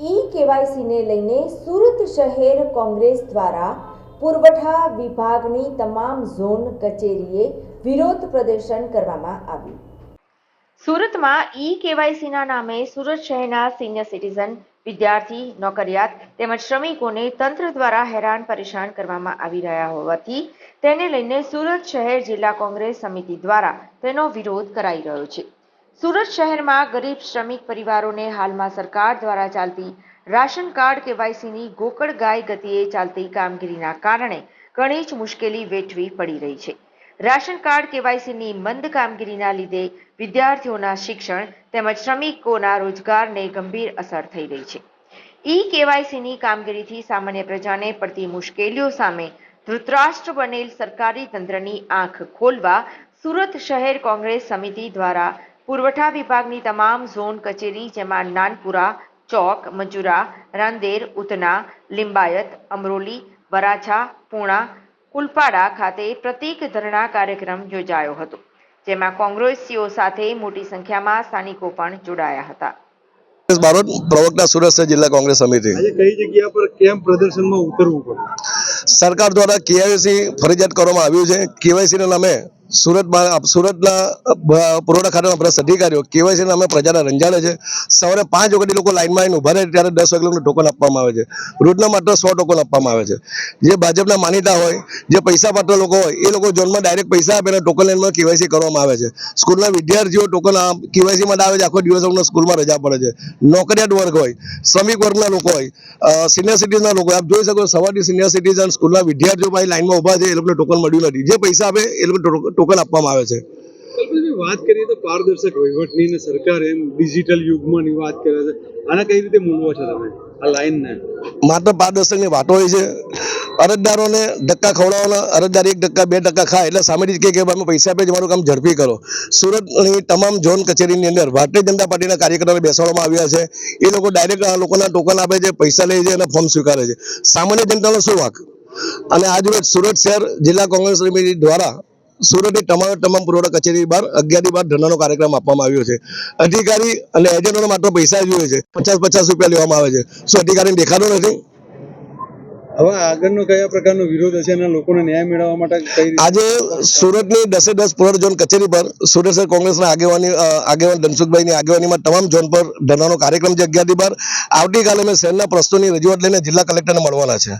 ઈ કેવાયસીને લઈને સુરત શહેર કોંગ્રેસ દ્વારા પુરવઠા વિભાગની તમામ ઝોન કચેરીએ વિરોધ પ્રદર્શન કરવામાં આવ્યું. સુરતમાં ઈ કેવાયસીના નામે સુરત શહેરના સિનિયર સિટીઝન, વિદ્યાર્થી, નોકરિયાત તેમજ શ્રમિકોને તંત્ર દ્વારા હેરાન પરેશાન કરવામાં આવી રહ્યા હોવાથી તેને લઈને સુરત શહેર જિલ્લા કોંગ્રેસ સમિતિ દ્વારા તેનો વિરોધ કરાઈ રહ્યો છે. સુરત શહેરમાં ગરીબ શ્રમિક પરિવારોને હાલમાં સરકાર દ્વારા ચાલતી રાશન કાર્ડ કેવાયસીની ગોકળ ગાય ગતિએ ચાલતી કામગીરીના કારણે ઘણી જ મુશ્કેલી વેઠવી પડી રહી છે. રાશન કાર્ડ કેવાયસીની મંદ કામગીરીના લીધે વિદ્યાર્થીઓના શિક્ષણ તેમજ શ્રમિકોના રોજગારને ગંભીર અસર થઈ રહી છે. ઈ કેવાયસીની કામગીરીથી સામાન્ય પ્રજાને પડતી મુશ્કેલીઓ સામે ધૃતરાષ્ટ્ર બનેલ સરકારી તંત્રની આંખ ખોલવા સુરત શહેર કોંગ્રેસ સમિતિ દ્વારા પુરવઠા વિભાગની તમામ ઝોન કચેરી જેમાં નાનપુરા ચોક મજુરા રાંદેર ઉતના લિંબાયત અમરોલી વરાછા પૂણા કુલપાડા ખાતે પ્રતિક ધરણા કાર્યક્રમ યોજાયો હતો જેમાં કોંગ્રેસીઓ સાથે મોટી સંખ્યામાં સ્થાનિકો પણ જોડાયા હતા. બારોટ પ્રવક્તા સુરત જિલ્લા કોંગ્રેસ સમિતિ. આજે કઈ જગ્યા પર કેમ પ્રદર્શનમાં ઉતરવું પડ્યું સરકાર દ્વારા કેવાયસી ફરજિયાત કરવામાં આવ્યું છે. કેવાયસી ના નામે સુરતમાં સુરતના પુરવઠા ખાતાના ભ્રષ્ટ અધિકારીઓ કેવાયસી નામે પ્રજાના રંજાડે છે. સવારે પાંચ વખત લોકો લાઇનમાં આવીને ઊભા રહે ત્યારે દસ વાગે ટોકન આપવામાં આવે છે. રોજના માત્ર સો ટોકન આપવામાં આવે છે. જે ભાજપના માનીતા હોય, જે પૈસા પાત્ર લોકો હોય, એ લોકો ઝોનમાં ડાયરેક્ટ પૈસા આપે અને ટોકન લાઇનમાં કેવાયસી કરવામાં આવે છે. સ્કૂલના વિદ્યાર્થીઓ ટોકન કેવાયસી માટે આવે છે. આખો દિવસ અમને સ્કૂલમાં રજા પડે છે. નોકરિયાત વર્ગ હોય, શ્રમિક વર્ગના લોકો હોય સિનિયર સિટીઝનના લોકો આપ જોઈ શકો સવારથી સિનિયર સિટીઝન સ્કૂલના વિદ્યાર્થીઓ પાસે લાઇનમાં ઊભા છે, એ લોકોને ટોકન મળ્યું નથી. જે પૈસા આપે, એ લોકો ટોકન આપવામાં આવે છે. વાત કરીએ તો પારદર્શક વહીવટની ને સરકાર એમ ડિજિટલ યુગમાં ની વાત કરે છે. આના કઈ રીતે મૂલવો છો તમે? આ લાઈનને. માત્ર પારદર્શકની વાતો હોય છે. અરજદારોને ધક્કા ખવડાવવાના અરજદાર એક ટકા બે ટકા ખાય એટલે સામેથી કે અમે પૈસા આપે તમારું કામ ઝડપી કરો. સુરતની તમામ ઝોન કચેરીની અંદર ભારતીય જનતા પાર્ટીના કાર્યકરોને બેસાડવામાં આવ્યા છે. એ લોકો ડાયરેક્ટ આ લોકોના ટોકન આપે છે પૈસા લે છે અને ફોર્મ સ્વીકારે છે. સામાન્ય જનતાનો શું વાક? અને આજરોજ સુરત શહેર જિલ્લા કોંગ્રેસ સમિતિ દ્વારા સુરતની તમામ તમામ પુરવઠા કચેરી બહાર અગિયારની બાર ધરણાનો કાર્યક્રમ આપવામાં આવ્યો છે. અધિકારી અને એજન્ટોને માત્ર પૈસા જોઈએ છે. પચાસ પચાસ રૂપિયા લેવામાં આવે છે. શું અધિકારીને દેખાતો નથી? હવે આગળનો કયા પ્રકારનો વિરોધ હશે અને લોકોને ન્યાય મેળવવા માટે કઈ આજે સુરતની દસે દસ પુરવઠા ઝોન કચેરી પર સુરત શહેર કોંગ્રેસના આગેવાની આગેવાન ધનસુખભાઈની આગેવાનીમાં તમામ ઝોન પર ધરણાનો કાર્યક્રમ છે અગિયારથી બાર. આવતીકાલે અમે શહેરના પ્રશ્નોની રજૂઆત લઈને જિલ્લા કલેક્ટરને મળવાના છે.